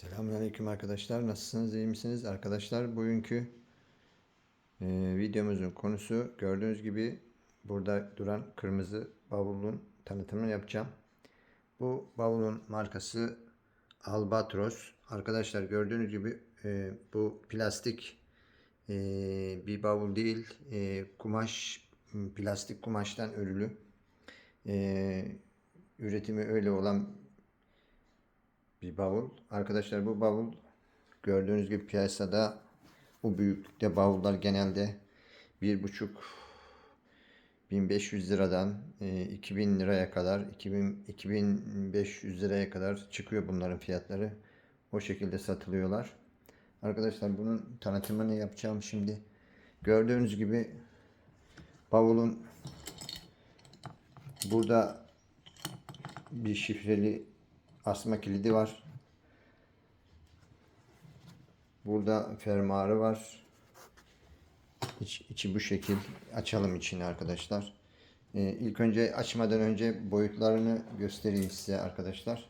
Selamünaleyküm arkadaşlar. Nasılsınız? iyi misiniz? Arkadaşlar bugünkü e, videomuzun konusu gördüğünüz gibi burada duran kırmızı bavulun tanıtımını yapacağım. Bu bavulun markası Albatros. Arkadaşlar gördüğünüz gibi e, bu plastik e, bir bavul değil. E, kumaş plastik kumaştan örülü. E, üretimi öyle olan bir bavul. Arkadaşlar bu bavul gördüğünüz gibi piyasada bu büyüklükte bavullar genelde bir buçuk 1500 liradan e, 2000 liraya kadar 2000 2500 liraya kadar çıkıyor bunların fiyatları. O şekilde satılıyorlar. Arkadaşlar bunun tanıtımını yapacağım şimdi. Gördüğünüz gibi bavulun burada bir şifreli asma kilidi var. Burada fermuarı var. İç, içi bu şekil. Açalım içini arkadaşlar. Ee, ilk önce açmadan önce boyutlarını göstereyim size arkadaşlar.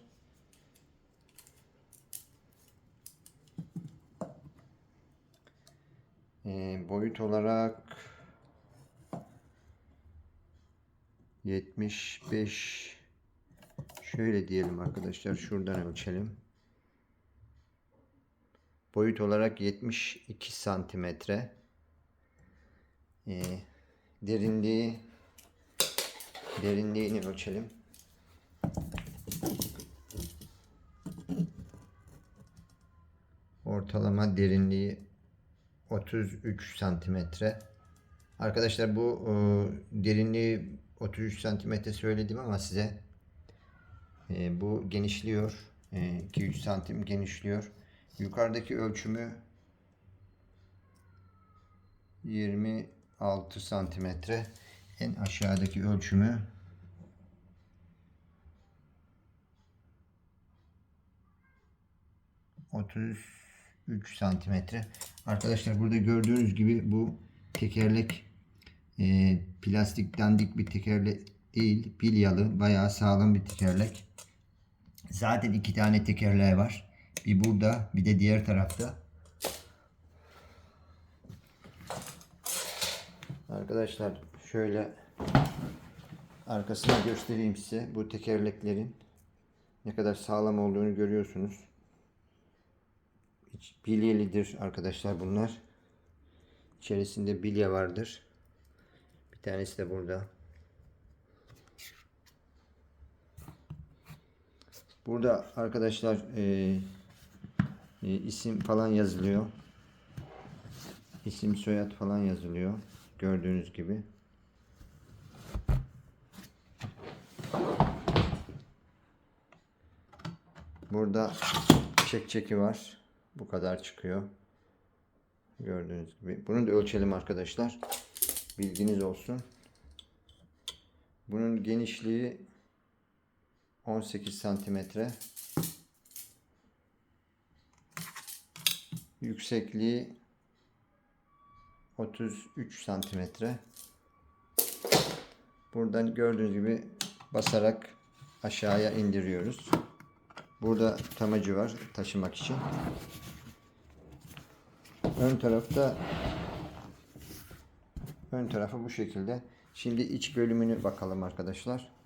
Ee, boyut olarak 75 Şöyle diyelim arkadaşlar. Şuradan ölçelim. Boyut olarak 72 santimetre. Ee, derinliği derinliğini ölçelim. Ortalama derinliği 33 santimetre. Arkadaşlar bu e, derinliği 33 santimetre söyledim ama size e, bu genişliyor. E, 2-3 santim genişliyor. Yukarıdaki ölçümü 26 santimetre. En aşağıdaki ölçümü otuz üç santimetre. Arkadaşlar burada gördüğünüz gibi bu tekerlek e, plastik dandik bir tekerlek değil. Bilyalı bayağı sağlam bir tekerlek. Zaten iki tane tekerleği var. Bir burada bir de diğer tarafta. Arkadaşlar şöyle arkasını göstereyim size. Bu tekerleklerin ne kadar sağlam olduğunu görüyorsunuz. Bilyelidir arkadaşlar bunlar. İçerisinde bilye vardır. Bir tanesi de burada. Burada arkadaşlar e, e, isim falan yazılıyor. İsim soyad falan yazılıyor. Gördüğünüz gibi. Burada çek çeki var. Bu kadar çıkıyor. Gördüğünüz gibi. Bunu da ölçelim arkadaşlar. Bilginiz olsun. Bunun genişliği 18 santimetre. Yüksekliği 33 santimetre. Buradan gördüğünüz gibi basarak aşağıya indiriyoruz. Burada tamacı var taşımak için. Ön tarafta ön tarafı bu şekilde. Şimdi iç bölümünü bakalım arkadaşlar.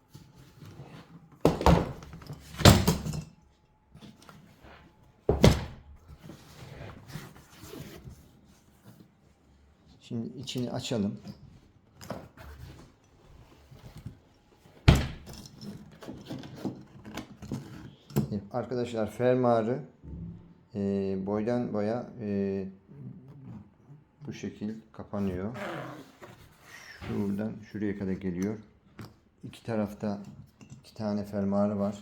Şimdi içini açalım. Arkadaşlar fermuarı e, boydan boya e, bu şekil kapanıyor. Şuradan şuraya kadar geliyor. İki tarafta iki tane fermuarı var.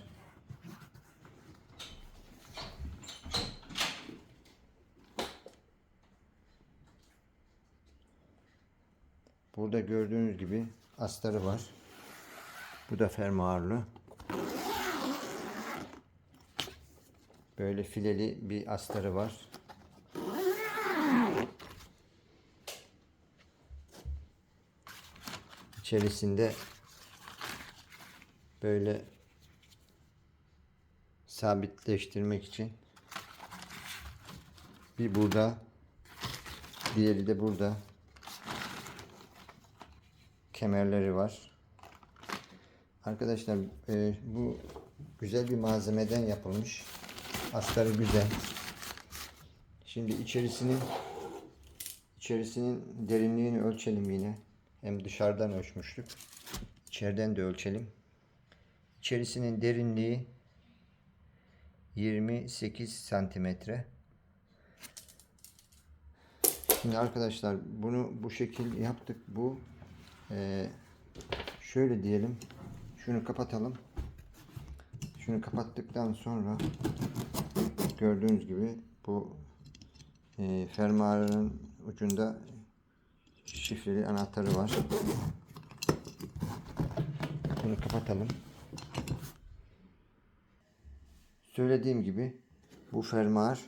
Burada gördüğünüz gibi astarı var. Bu da fermuarlı. Böyle fileli bir astarı var. İçerisinde böyle sabitleştirmek için Bir burada. Diğeri de burada. Kemerleri var. Arkadaşlar e, bu güzel bir malzemeden yapılmış. Astarı güzel. Şimdi içerisini içerisinin derinliğini ölçelim yine. Hem dışarıdan ölçmüştük. İçeriden de ölçelim. İçerisinin derinliği 28 santimetre. Şimdi arkadaşlar bunu bu şekil yaptık. Bu eee, şöyle diyelim. Şunu kapatalım. Şunu kapattıktan sonra gördüğünüz gibi bu eee fermuarın ucunda şifreli anahtarı var. Bunu kapatalım. Söylediğim gibi bu fermuar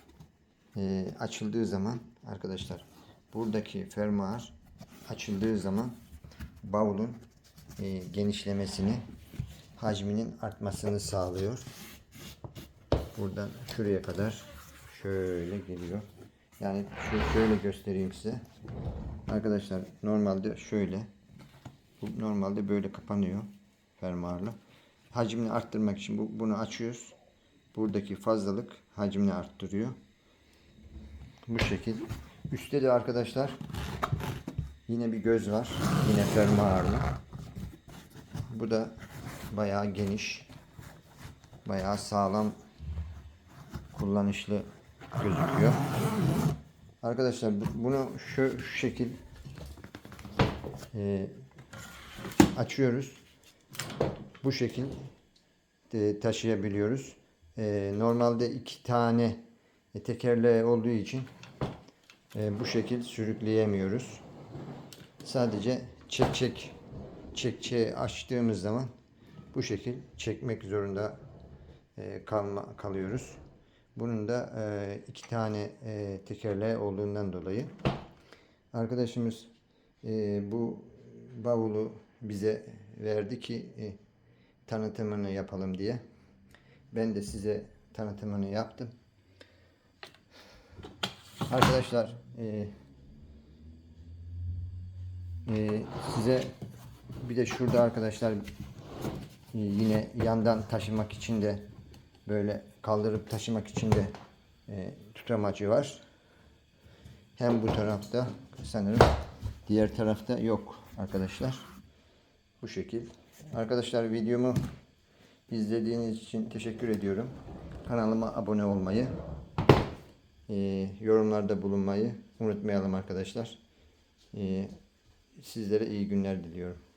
e, açıldığı zaman arkadaşlar buradaki fermuar açıldığı zaman bavulun e, genişlemesini hacminin artmasını sağlıyor. Buradan şuraya kadar şöyle geliyor. Yani şöyle göstereyim size. Arkadaşlar normalde şöyle bu normalde böyle kapanıyor fermuarla. Hacmini arttırmak için bu, bunu açıyoruz. Buradaki fazlalık hacmini arttırıyor. Bu şekil. Üstte de arkadaşlar yine bir göz var. Yine fermuarlı. Bu da bayağı geniş. Bayağı sağlam kullanışlı gözüküyor. Arkadaşlar bu- bunu şu, şu şekil e, açıyoruz. Bu şekil e, taşıyabiliyoruz. E, normalde iki tane e, tekerleği olduğu için e, bu şekil sürükleyemiyoruz. Sadece çek çek çekçeyi açtığımız zaman bu şekil çekmek zorunda e, kalma kalıyoruz. Bunun da e, iki tane e, tekerleği olduğundan dolayı arkadaşımız e, bu bavulu bize verdi ki e, tanıtımını yapalım diye. Ben de size tanıtımını yaptım. Arkadaşlar e, e, size bir de şurada arkadaşlar e, yine yandan taşımak için de böyle kaldırıp taşımak için de e, tutamacı var. Hem bu tarafta sanırım diğer tarafta yok arkadaşlar. Bu şekil. Arkadaşlar videomu izlediğiniz için teşekkür ediyorum. Kanalıma abone olmayı, e, yorumlarda bulunmayı unutmayalım arkadaşlar. E, sizlere iyi günler diliyorum.